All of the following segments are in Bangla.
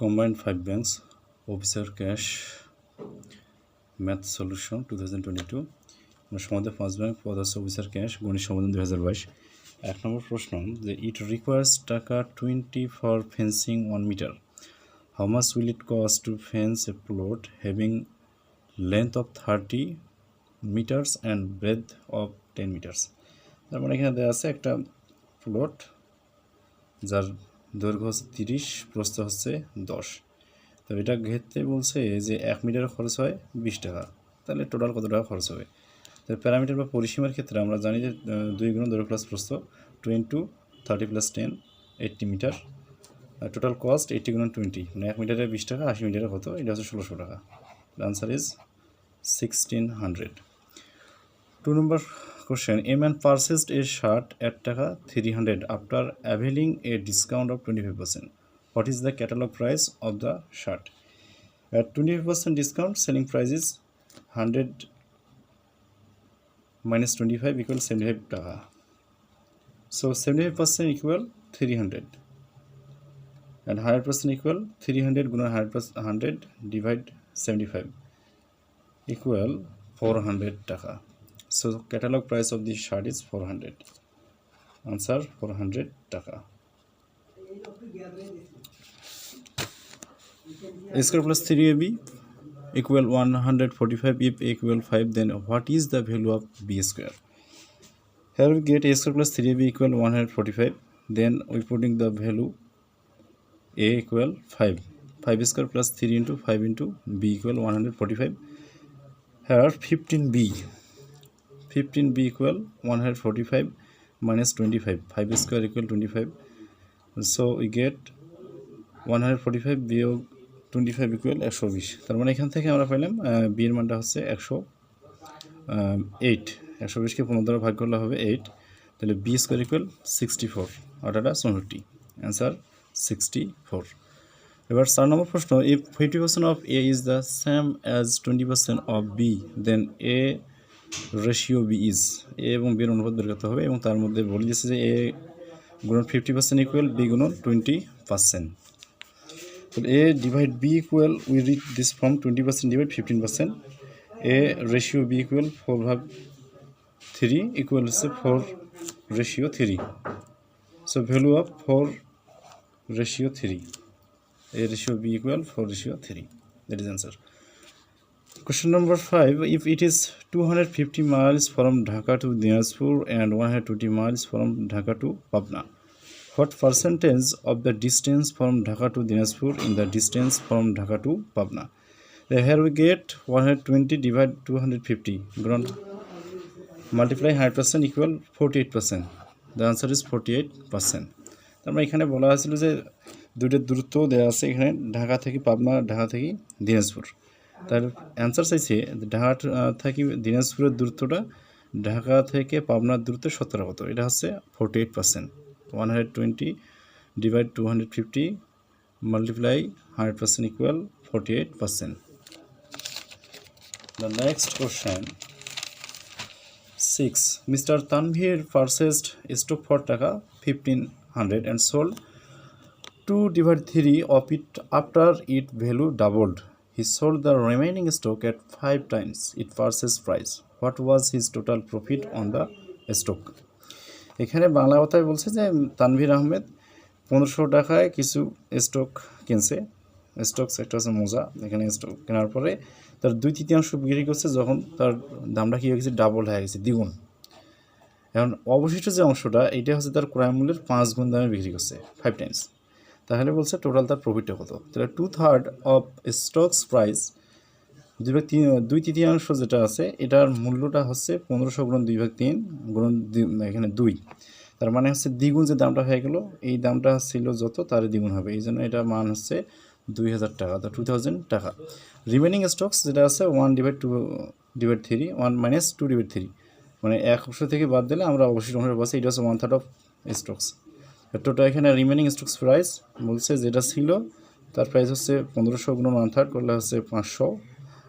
Five combined officer cash math solution two thousand 2022 to সমাধান পাঁচ ব্যাংক পদার্থ অফিসার ক্যাশ গণিত সমাধান দু হাজার বাইশ এক নম্বর প্রশ্ন যে it requires taka twenty for fencing one metre how much will it cost to fence a plot having length of thirty metres and breadth of ten metres মানে এখানে দেওয়া আছে একটা প্লট যার দৈর্ঘ্য হচ্ছে তিরিশ প্রস্থ হচ্ছে দশ তো এটা ঘেরতে বলছে যে এক মিটার খরচ হয় বিশ টাকা তাহলে টোটাল কত টাকা খরচ হবে তো প্যারামিটার বা পরিসীমার ক্ষেত্রে আমরা জানি যে দুই গুণ দৈর্ঘ্য প্লাস প্রস্থ two into thirty plus ten eighty metre total cost eighty গুণ টোয়েন্টি মানে এক মিটারে বিশ টাকা আশি মিটারে কত এটা হচ্ছে ষোলোশো টাকা answer is sixteen hundred two number Question: A man purchased a shirt at Taka 300 after availing a discount of 25%. What is the catalog price of the shirt? At 25% discount, selling price is 100 minus 25 equals 75 Taka. So 75% equal 300, and 100% equal 300 guna 100 divide 75 equal 400 Taka. So catalog price of this shirt is 400. Answer 400 taka. A square plus 3ab equal 145 if a equal 5 then what is the value of b square? Here we get a square plus 3ab equal 145 then we putting the value a equal 5. 5 square plus 3 into 5 into b equal 145. Here 15b fifteen b equal one hundred forty five minus twenty five five square equal twenty five so we get one hundred forty five বিয়োগ টোয়েন্টি ফাইভ ইকুয়াল একশো বিশ তার মানে এখান থেকে আমরা পাইলাম এর মানটা হচ্ছে একশো এইট একশো বিশকে পনেরো দ্বারা ভাগ করলে হবে এইট তাহলে b square equal sixty four অর্থাৎ চৌষট্টি অ্যান্সার সিক্সটি ফোর এবার চার নম্বর প্রশ্ন if fifty percent of a is the same as twenty percent of b then a ratio b is a এবং বির অনুপাত বের করতে হবে এবং তার মধ্যে বলে দিয়েছে যে এ গুণন ফিফটি পার্সেন্ট ইকুয়াল বি গুণন টোয়েন্টি পার্সেন্ট তাহলে a divide b equal we reach this form twenty percent divide fifteen percent a ratio b equal four ভাগ থ্রি ইকুয়াল হচ্ছে four ratio three so value of four ratio three a ratio b equal four ratio three that is answer Question number 5 If it is 250 miles from Dhaka to Dinajpur and 120 miles from Dhaka to Pabna, what percentage of the distance from Dhaka to Dinajpur in the distance from Dhaka to Pabna? Here we get 120 divided 250. Grunt. Multiply 100% percent equal 48%. percent The answer is 48%. percent তারপরে এখানে বলা হয়েছিল যে দুইটা দূরত্ব দেওয়া আছে এখানে ঢাকা থেকে পাবনা ঢাকা থেকে দিনাজপুর তার অ্যান্সার চাইছে ঢাকা থেকে দিনাজপুরের দূরত্বটা ঢাকা থেকে পাবনার দূরত্ব সতেরো কত এটা হচ্ছে forty eight percent one hundred twenty divide two hundred fifty multiply hundred percent equal forty eight percent the next question six mister Tanvir purchased stock for taka fifteen hundred and sold two divide three of it after it value doubled He sold the remaining stock at five times its purchase price. What was his total profit on the stock? এখানে বাংলা কথায় বলছে যে তানভীর আহমেদ পনেরোশো টাকায় কিছু স্টক কিনছে স্টকস একটা হচ্ছে মোজা এখানে স্টক কেনার পরে তার দুই তৃতীয়াংশ বিক্রি করছে যখন তার দামটা কী হয়ে গেছে ডাবল হয়ে গেছে দ্বিগুণ এখন অবশিষ্ট যে অংশটা এটা হচ্ছে তার ক্রয় মূল্যের পাঁচ গুণ দামে বিক্রি করছে ফাইভ টাইমস তাহলে বলছে টোটাল তার প্রফিটটা হতো তাহলে two third of stocks price দুই ভাগ তিন দুই তৃতীয়াংশ যেটা আছে এটার মূল্যটা হচ্ছে পনেরোশো গুণ দুই ভাগ তিন গুণ এখানে দুই তার মানে হচ্ছে দ্বিগুণ যে দামটা হয়ে গেল এই দামটা ছিল যত তার দ্বিগুণ হবে এই জন্য এটা মান হচ্ছে দুই হাজার টাকা তো টু থাউজেন্ড টাকা রিমেনিং স্টকস যেটা আছে one divide two divide three one minus two divide three মানে এক অংশ থেকে বাদ দিলে আমরা অবশ্যই অংশ পাচ্ছি এটা হচ্ছে one third of stocks total এখানে রিমেনিং স্টকস প্রাইস বলছে যেটা ছিল তার প্রাইস হচ্ছে পনেরোশো গুণ ওয়ান থার্ড করলে হচ্ছে পাঁচশো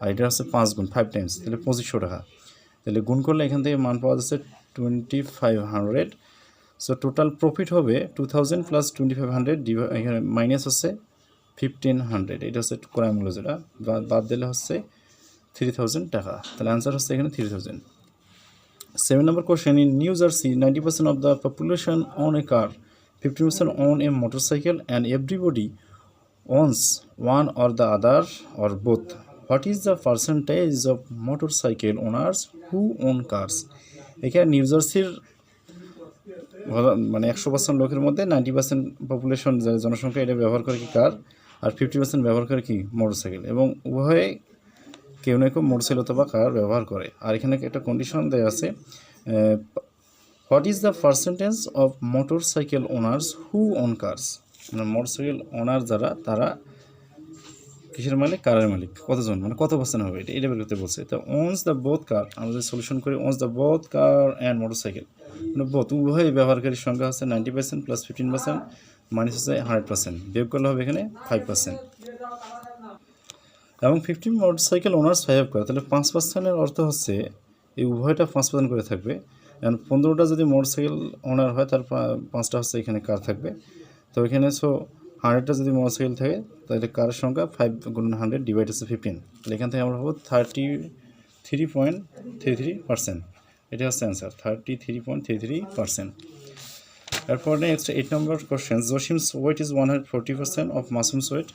আর এটা হচ্ছে পাঁচ গুণ ফাইভ টাইমস তাহলে পঁচিশশো টাকা তাহলে গুণ করলে এখান থেকে মান পাওয়া যাচ্ছে twenty five hundred so total profit হবে two thousand plus twenty five hundred এখানে মাইনাস হচ্ছে ফিফটিন হান্ড্রেড এটা হচ্ছে ক্রয় মূল্য যেটা বাদ দিলে হচ্ছে থ্রি থাউজেন্ড টাকা তাহলে অ্যান্সার হচ্ছে এখানে three thousand seven number question in New Jersey ninety percent of the population own a car fifty percent own a motorcycle and everybody owns one or the other or both what is the percentage of motorcycle owners who own cars এখানে নিউজার্সির মানে একশো পার্সেন্ট লোকের মধ্যে নাইনটি পার্সেন্ট পপুলেশন জনসংখ্যা এটা ব্যবহার করে কি কার আর ফিফটি পার্সেন্ট ব্যবহার করে কি মোটরসাইকেল এবং উভয়ে কেউ না কেউ মোটরসাইকেল অথবা কার ব্যবহার করে আর এখানে একটা কন্ডিশন দেওয়া আছে what is the percentage of motorcycle owners who own cars মানে মোটর সাইকেল ওনার যারা তারা কিসের মালিক কারের মালিক কতজন মানে কত পার্সেন্ট হবে এটা এটা বের করতে বলছে তো ওনস দ্য বোথ কার আমরা যদি সলিউশন করি owns the both car and motorcycle মানে বোথ উভয় ব্যবহারকারীর সংখ্যা হচ্ছে ninety percent plus fifteen percent minus হচ্ছে হান্ড্রেড পার্সেন্ট বেব করলে হবে এখানে ফাইভ পার্সেন্ট এবং fifteen motorcycle owners five করে তাহলে পাঁচ পার্সেন্টের অর্থ হচ্ছে এই উভয়টা পাঁচ পার্সেন্ট করে থাকবে এখন পনেরোটা যদি মোটরসাইকেল ওনার হয় তার পাঁচটা হচ্ছে এখানে কার থাকবে তো এখানে সো হান্ড্রেডটা যদি মোটরসাইকেল থাকে তাহলে কারের সংখ্যা ফাইভ গুণ হান্ড্রেড ডিভাইড হচ্ছে ফিফটিন তাহলে এখান থেকে আমরা হবো thirty three point three three percent এটা হচ্ছে answer thirty three point three three percent এরপর next eight number question Jasim's weight is one hundred forty percent of Masum's weight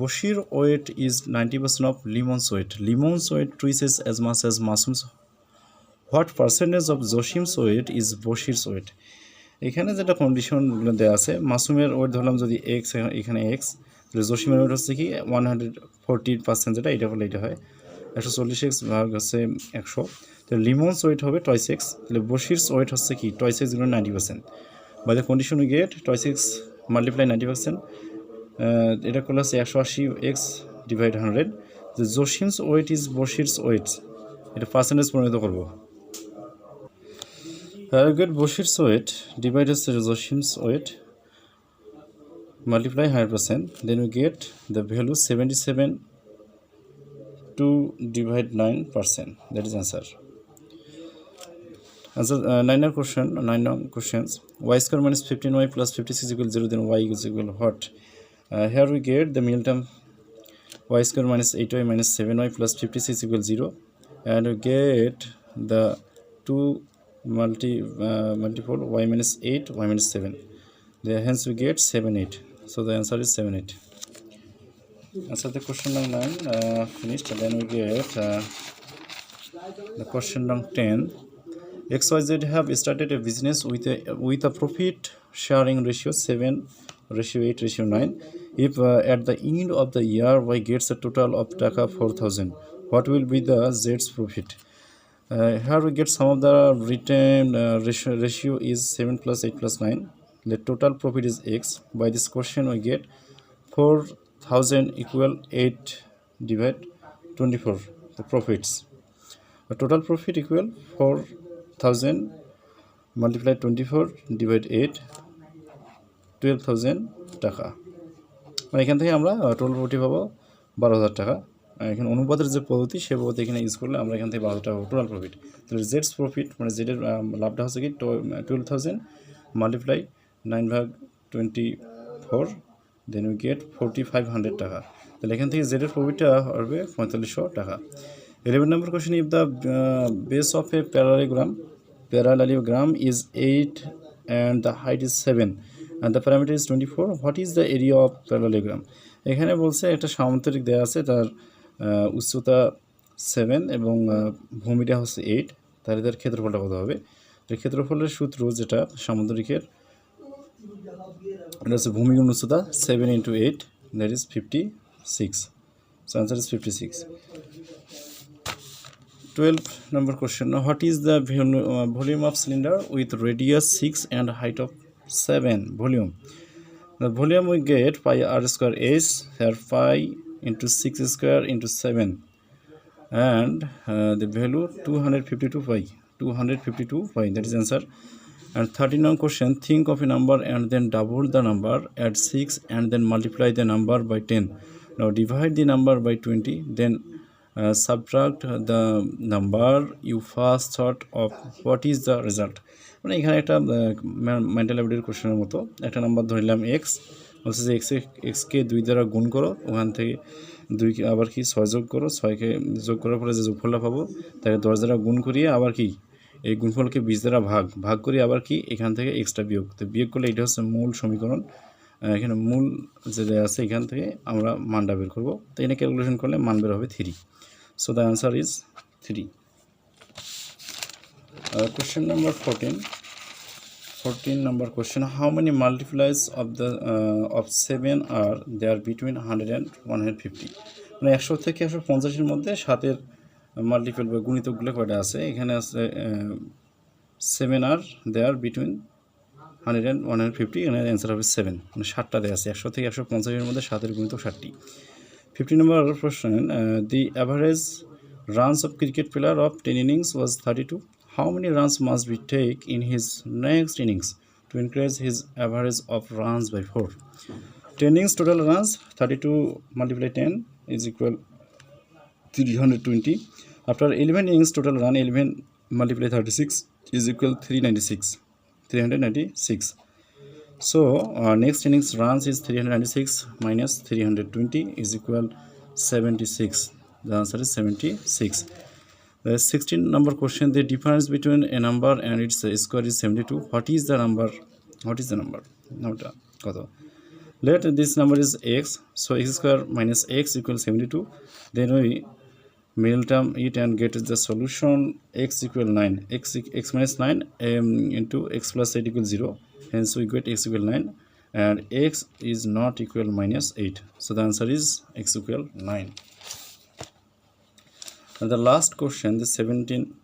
Bashir's weight is ninety percent of Limon's weight Limon's weight twice as much as Masum's what percentage of Jasim's weight is Bashir's weight এখানে যেটা কন্ডিশনগুলো দেওয়া আছে মাসুমের ওয়েট ধরলাম যদি এক্স এখানে এক্স তাহলে জসিমের ওয়েট হচ্ছে কি ওয়ান হান্ড্রেড ফোরটি পার্সেন্ট যেটা এটা হলে এটা হয় একশো চল্লিশ এক্স ভাগ হচ্ছে একশো তো লিমনস ওয়েট হবে টয়েস এক্স তাহলে বশিরস ওয়েট হচ্ছে কি টয়েস এক্স গুলো ninety percent by the condition we get twice x multiply ninety percent এটা করলে হচ্ছে একশো আশি x divide hundred Jasim's weight is Bashir's weight এটা পার্সেন্টেজ পরিণত করবো Arrogate Boshir's weight divided Joshim's weight multiply 100% then we get the value 77 to divide 9% percent. that is answer. Answer uh, 9 question 9 questions y square minus 15y plus 56 equals 0 then y equals equal what? Uh, here we get the middle term y square minus 8y minus 7y plus 56 equals 0 and we get the 2 multi multiple y minus 8 y minus 7 there hence we get 7 8 so the answer is 7 8 answer the question number 9 uh, finished then we get uh, the question number 10 xyz have started a business with a with a profit sharing ratio 7 ratio 8 ratio 9 if uh, at the end of the year y gets a total of taka 4000 what will be the z's profit uh, here we get some of the written uh, ratio, ratio is 7 plus 8 plus 9 the total profit is x by this question we get 4000 equal 8 divide 24 the profits the total profit equal 4000 multiply 24 divide 8 12000 taka মানে এখান থেকে আমরা টোটাল প্রফিট পাবো বারো হাজার টাকা এখানে অনুপাতের যে পদ্ধতি সে পদ্ধতি এখানে ইউজ করলে আমরা এখান থেকে বারো টাকা টোটাল প্রফিট তাহলে জেডস প্রফিট মানে জেডের লাভটা হচ্ছে কি টুয়েলভ থাউজেন্ড মাল্টিপ্লাই নাইন ভাগ twenty four then we get forty five hundred টাকা তাহলে এখান থেকে জেডের প্রফিটটা হবে পঁয়তাল্লিশশো টাকা eleven number question if the base of a parallelogram parallelogram is eight and the height is seven and the parameter is twenty four what is the area of parallelogram এখানে বলছে একটা সামন্তরিক দেওয়া আছে তার উচ্চতা সেভেন এবং ভূমিটা হচ্ছে এইট তাহলে তার ক্ষেত্রফলটা কত হবে ক্ষেত্রফলের সূত্র যেটা সামুদ্রিকের এটা হচ্ছে ভূমিগুণ উচ্চতা seven into eight that is fifty six so answer is fifty six twelve number question what is the volume of cylinder with radius six and height of seven volume the volume we get pi r square as here pi into 6 square into 7 and uh, the value 252 pi 252 pi that is answer and 39 question think of a number and then double the number at 6 and then multiply the number by 10 now divide the number by 20 then uh, subtract the number you first thought of what is the result মানে এখানে একটা মেন্টাল অ্যাবিলিটির কোশ্চেনের মতো একটা নাম্বার ধরিলাম এক্স হচ্ছে যে এক্সকে দুই দ্বারা গুণ করো ওখান থেকে দুই আবার কি ছয় যোগ করো ছয়কে যোগ করার পরে যে যোগফলটা পাবো তাকে দশ দ্বারা গুণ করিয়ে আবার কি এই গুণফলকে বিশ দ্বারা ভাগ ভাগ করি আবার কি এখান থেকে এক্সট্রা বিয়োগ তো বিয়োগ করলে এটা হচ্ছে মূল সমীকরণ এখানে মূল যে আছে এখান থেকে আমরা মানটা বের করবো তো এখানে ক্যালকুলেশন করলে মান বের হবে three so the answer is three question number fourteen 14 number question how many multiplies of the uh, of 7 are there between 100 and 150 মানে 100 থেকে 150 এর মধ্যে 7 এর মাল্টিপল বা গুণিতকগুলো কয়টা আছে এখানে আছে 7 আর দেয়ার বিটুইন 100 এন্ড 150 এখানে অ্যান্সার হবে 7 মানে 60টা দেয়া আছে 100 থেকে 150 এর মধ্যে 7 এর গুণিতক 60টি 50 নম্বর প্রশ্ন the average runs of cricket player of 10 innings was 32 how many runs must we take in his next innings to increase his average of runs by 4 10 innings total runs 32 multiply 10 is equal 320 after 11 innings total run 11 multiply 36 is equal 396 396 so uh, next innings runs is 396 minus 320 is equal 76 the answer is 76 16 number question the difference between a number and its square is 72 what is the number what is the number নামটা কত let this number is x so x square minus x equals 72 then we middle term it and get the solution x equal 9 x x minus 9 um, into x plus 8 equals 0 hence we get x equal 9 and x is not equal minus 8 so the answer is x equal 9 And the last question, the 17.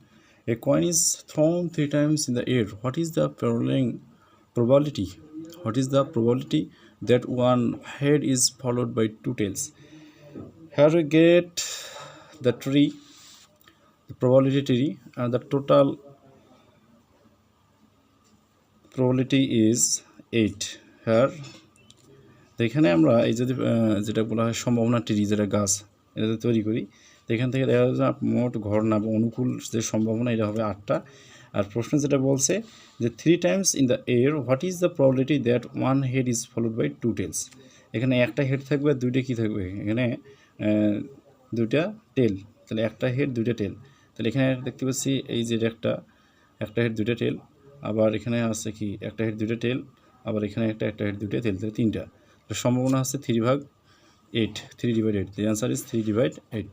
A coin is thrown three times in the air. What is the probability? What is the probability that one head is followed by two tails? Here we get the tree, the probability tree, and the total probability is 8 here এখানে আমরা এই যদি যেটা বলা হয় সম্ভাবনা ট্রি যেটা গাছ এটাতে তৈরি করি তো এখান থেকে দেখা যাচ্ছে মোট ঘর না অনুকূল যে সম্ভাবনা এটা হবে আটটা আর প্রশ্ন যেটা বলছে যে three times in the air what is the probability that one head is followed by two tails এখানে একটা হেড থাকবে আর দুইটা কী থাকবে এখানে দুইটা টেল তাহলে একটা হেড দুইটা টেল তাহলে এখানে দেখতে পাচ্ছি এই যে একটা একটা হেড দুইটা টেল আবার এখানে আছে কি একটা হেড দুইটা টেল আবার এখানে একটা একটা হেড দুইটা টেল তাহলে তিনটা তো সম্ভাবনা আছে থ্রি ভাগ eight three divide eight the answer is three divide eight